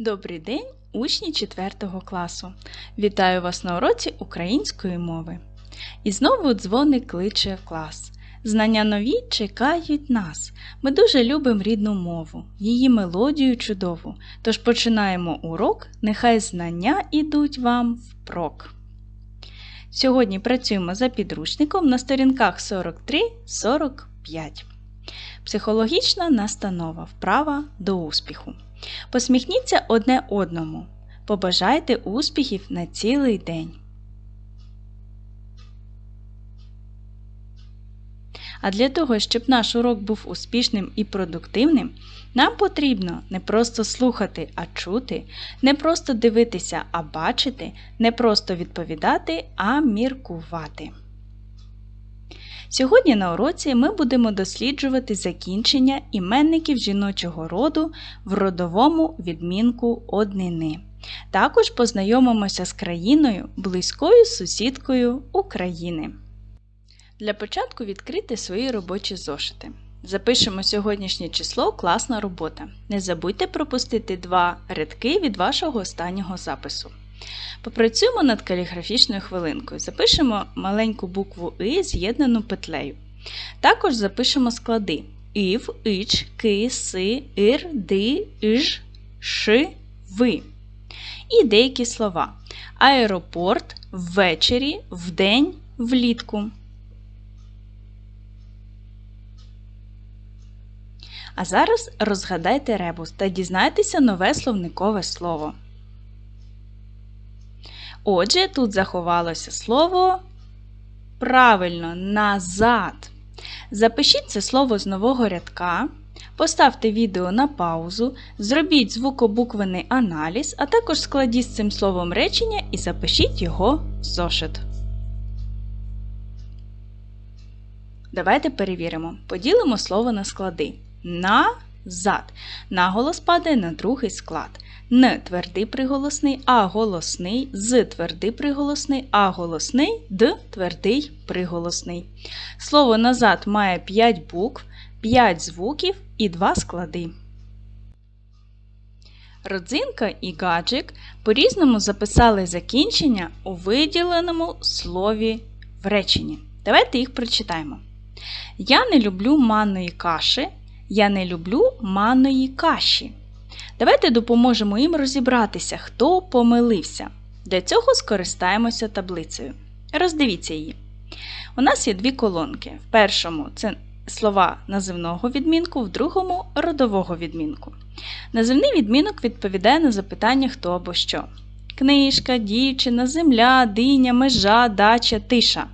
Добрий день, учні 4 класу! Вітаю вас на уроці української мови. І знову дзвоник кличе в клас. Знання нові чекають нас. Ми дуже любимо рідну мову, її мелодію чудову. Тож починаємо урок, нехай знання ідуть вам впрок. Сьогодні працюємо за підручником на сторінках 43-45. Психологічна настанова вправа до успіху. Посміхніться одне одному. Побажайте успіхів на цілий день. А для того, щоб наш урок був успішним і продуктивним, нам потрібно не просто слухати, а чути, не просто дивитися, а бачити, не просто відповідати, а міркувати. Сьогодні на уроці ми будемо досліджувати закінчення іменників жіночого роду в родовому відмінку однини. Також познайомимося з країною, близькою сусідкою України. Для початку відкрити свої робочі зошити. Запишемо сьогоднішнє число класна робота. Не забудьте пропустити два рядки від вашого останнього запису. Попрацюємо над каліграфічною хвилинкою. Запишемо маленьку букву И з'єднану петлею. Також запишемо склади ів, ич, ки, си, ир, ди, иж, ши, ви. І деякі слова. Аеропорт, ввечері, вдень, влітку. А зараз розгадайте ребус та дізнайтеся нове словникове слово. Отже, тут заховалося слово правильно назад. Запишіть це слово з нового рядка, поставте відео на паузу, зробіть звукобуквений аналіз, а також складіть з цим словом речення і запишіть його в зошит. Давайте перевіримо. Поділимо слово на склади. Назад. Наголос падає на другий склад. Н твердий приголосний, А голосний, З твердий приголосний, А голосний, Д твердий приголосний. Слово назад має 5 букв, 5 звуків і 2 склади. Родзинка і гаджик по-різному записали закінчення у виділеному слові в реченні. Давайте їх прочитаємо. Я не люблю манної каші. Я не люблю манної каші. Давайте допоможемо їм розібратися, хто помилився. Для цього скористаємося таблицею. Роздивіться її. У нас є дві колонки. В першому це слова називного відмінку, в другому родового відмінку. Називний відмінок відповідає на запитання хто або що. Книжка, дівчина, земля, диня, межа, дача, тиша.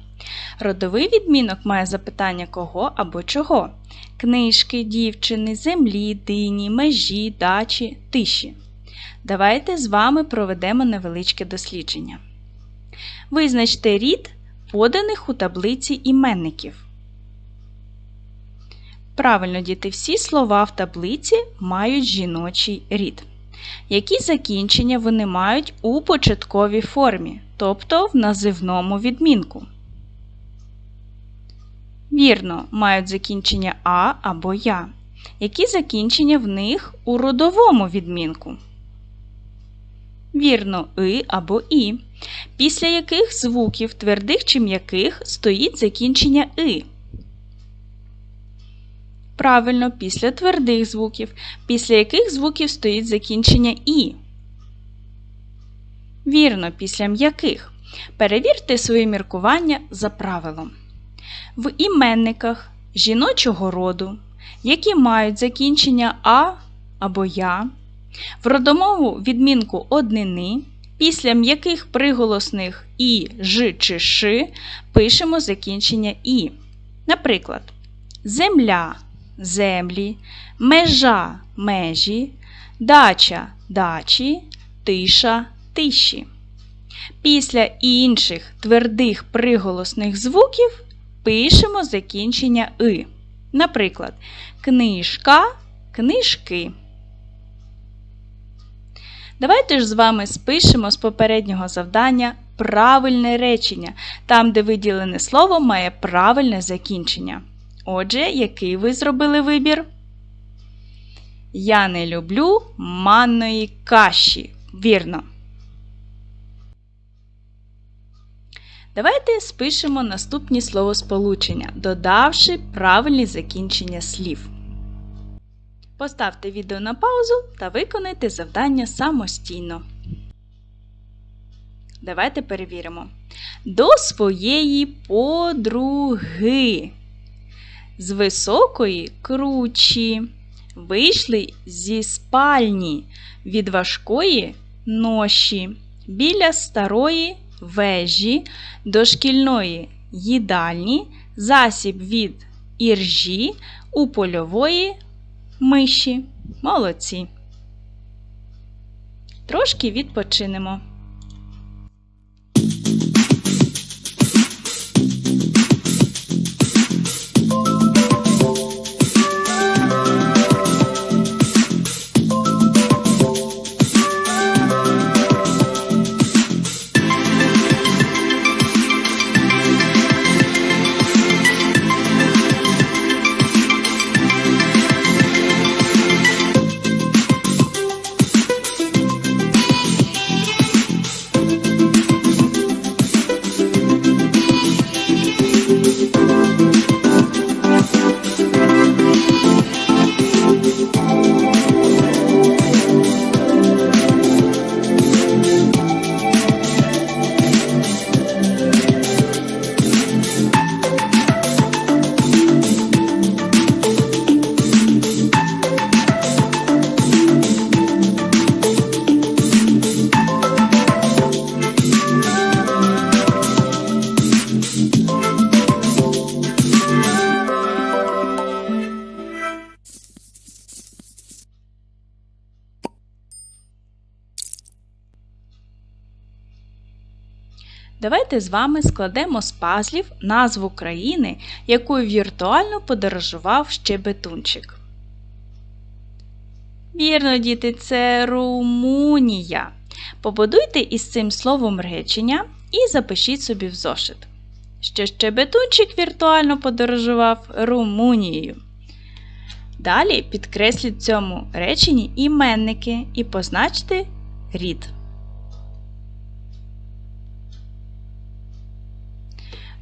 Родовий відмінок має запитання кого або чого. Книжки, дівчини, землі, дині, межі, дачі, тиші. Давайте з вами проведемо невеличке дослідження. Визначте рід поданих у таблиці іменників. Правильно, діти, всі слова в таблиці мають жіночий рід. Які закінчення вони мають у початковій формі, тобто в називному відмінку? Вірно, мають закінчення А або Я. Які закінчення в них у родовому відмінку? Вірно, И або І. Після яких звуків твердих чи м'яких стоїть закінчення И? Правильно, після твердих звуків. Після яких звуків стоїть закінчення І? Вірно, після м'яких. Перевірте свої міркування за правилом. В іменниках жіночого роду, які мають закінчення А або Я, в родомову відмінку однини, після м'яких приголосних І, Ж чи Ш пишемо закінчення І. Наприклад, земля землі, межа межі, дача дачі, тиша тиші. Після інших твердих приголосних звуків пишемо закінчення И. Наприклад, книжка, книжки. Давайте ж з вами спишемо з попереднього завдання правильне речення, там, де виділене слово має правильне закінчення. Отже, який ви зробили вибір? Я не люблю манної каші. Вірно. Давайте спишемо наступні словосполучення, додавши правильні закінчення слів. Поставте відео на паузу та виконайте завдання самостійно. Давайте перевіримо. До своєї подруги. З високої кручі. Вийшли зі спальні від важкої ноші. Біля старої вежі, дошкільної їдальні, засіб від іржі у польової миші. Молодці. Трошки відпочинемо. Давайте з вами складемо з пазлів назву країни, якою віртуально подорожував щебетунчик. Вірно, діти, це Румунія. Побудуйте із цим словом речення і запишіть собі в зошит. Що щебетунчик віртуально подорожував Румунією. Далі підкресліть цьому реченні іменники і позначте рід.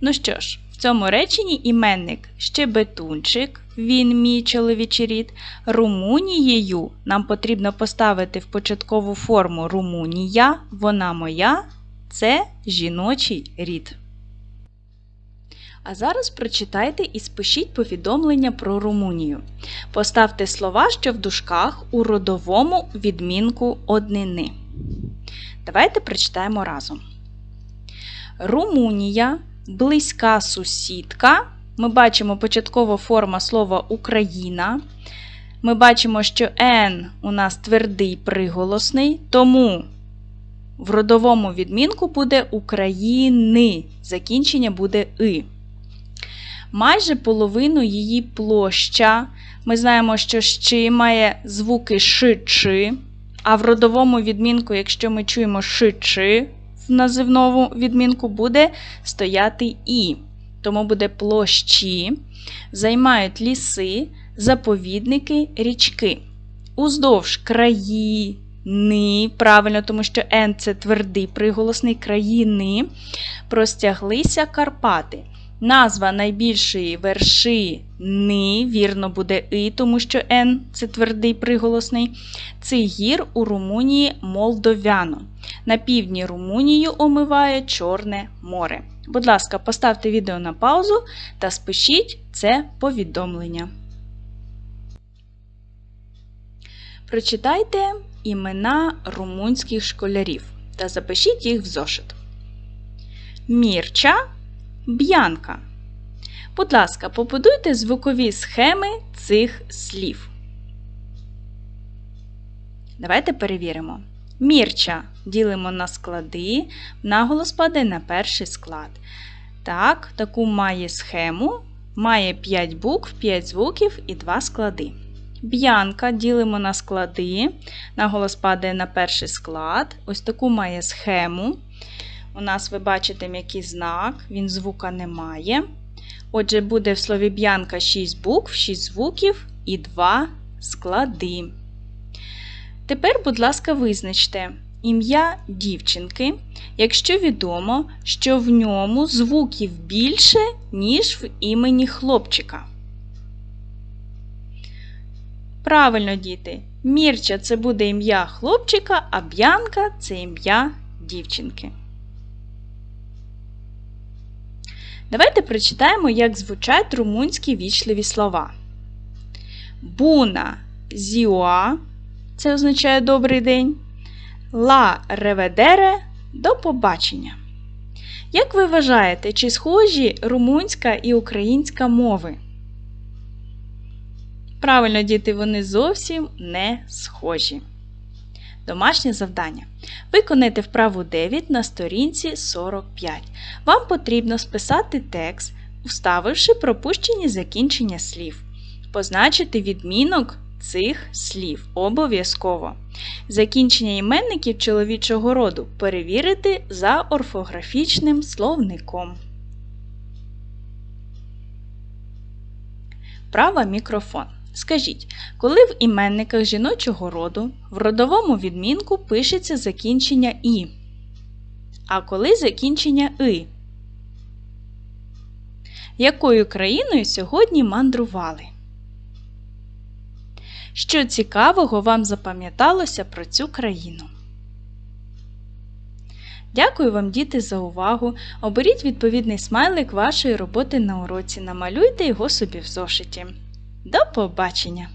Ну що ж, в цьому реченні іменник щебетунчик, він мій чоловічий рід. Румунією нам потрібно поставити в початкову форму Румунія, вона моя, це жіночий рід. А зараз прочитайте і спишіть повідомлення про Румунію. Поставте слова, що в дужках у родовому відмінку однини. Давайте прочитаємо разом. Румунія близька сусідка. Ми бачимо початкова форма слова Україна. Ми бачимо, що Н у нас твердий приголосний, тому в родовому відмінку буде України. Закінчення буде И. Майже половину її площа. Ми знаємо, що щи має звуки ш, чи, а в родовому відмінку, якщо ми чуємо ш, називному відмінку буде стояти І. Тому буде площі, займають ліси, заповідники, річки. Уздовж країни, правильно, тому що Н це твердий приголосний країни, простяглися Карпати. Назва найбільшої вершини, вірно, буде І, тому що Н це твердий приголосний. Цих гір у Румунії Молдовяно. На півдні Румунію омиває Чорне море. Будь ласка, поставте відео на паузу та спишіть це повідомлення. Прочитайте імена румунських школярів та запишіть їх в зошит. Мірча Б'янка. Будь ласка, побудуйте звукові схеми цих слів. Давайте перевіримо. Мірча ділимо на склади, наголос падає на перший склад. Так, таку має схему. Має 5 букв, 5 звуків і 2 склади. Б'янка ділимо на склади, наголос падає на перший склад. Ось таку має схему. У нас ви бачите м'який знак, він звука не має. Отже, буде в слові б'янка 6 букв, 6 звуків і 2 склади. Тепер, будь ласка, визначте ім'я дівчинки, якщо відомо, що в ньому звуків більше, ніж в імені хлопчика. Правильно, діти. Мірча це буде ім'я хлопчика, а Б'янка це ім'я дівчинки. Давайте прочитаємо, як звучать румунські вічливі слова. Буна зіуа це означає добрий день. Ла реведере до побачення. Як ви вважаєте, чи схожі румунська і українська мови? Правильно, діти, вони зовсім не схожі. Домашнє завдання. Виконайте вправу 9 на сторінці 45. Вам потрібно списати текст, вставивши пропущені закінчення слів. Позначити відмінок цих слів обов'язково. Закінчення іменників чоловічого роду перевірити за орфографічним словником. Права мікрофон. Скажіть, коли в іменниках жіночого роду в родовому відмінку пишеться закінчення І, а коли закінчення И? Якою країною сьогодні мандрували? Що цікавого вам запам'яталося про цю країну? Дякую вам, діти, за увагу. Оберіть відповідний смайлик вашої роботи на уроці. Намалюйте його собі в зошиті. До побачення!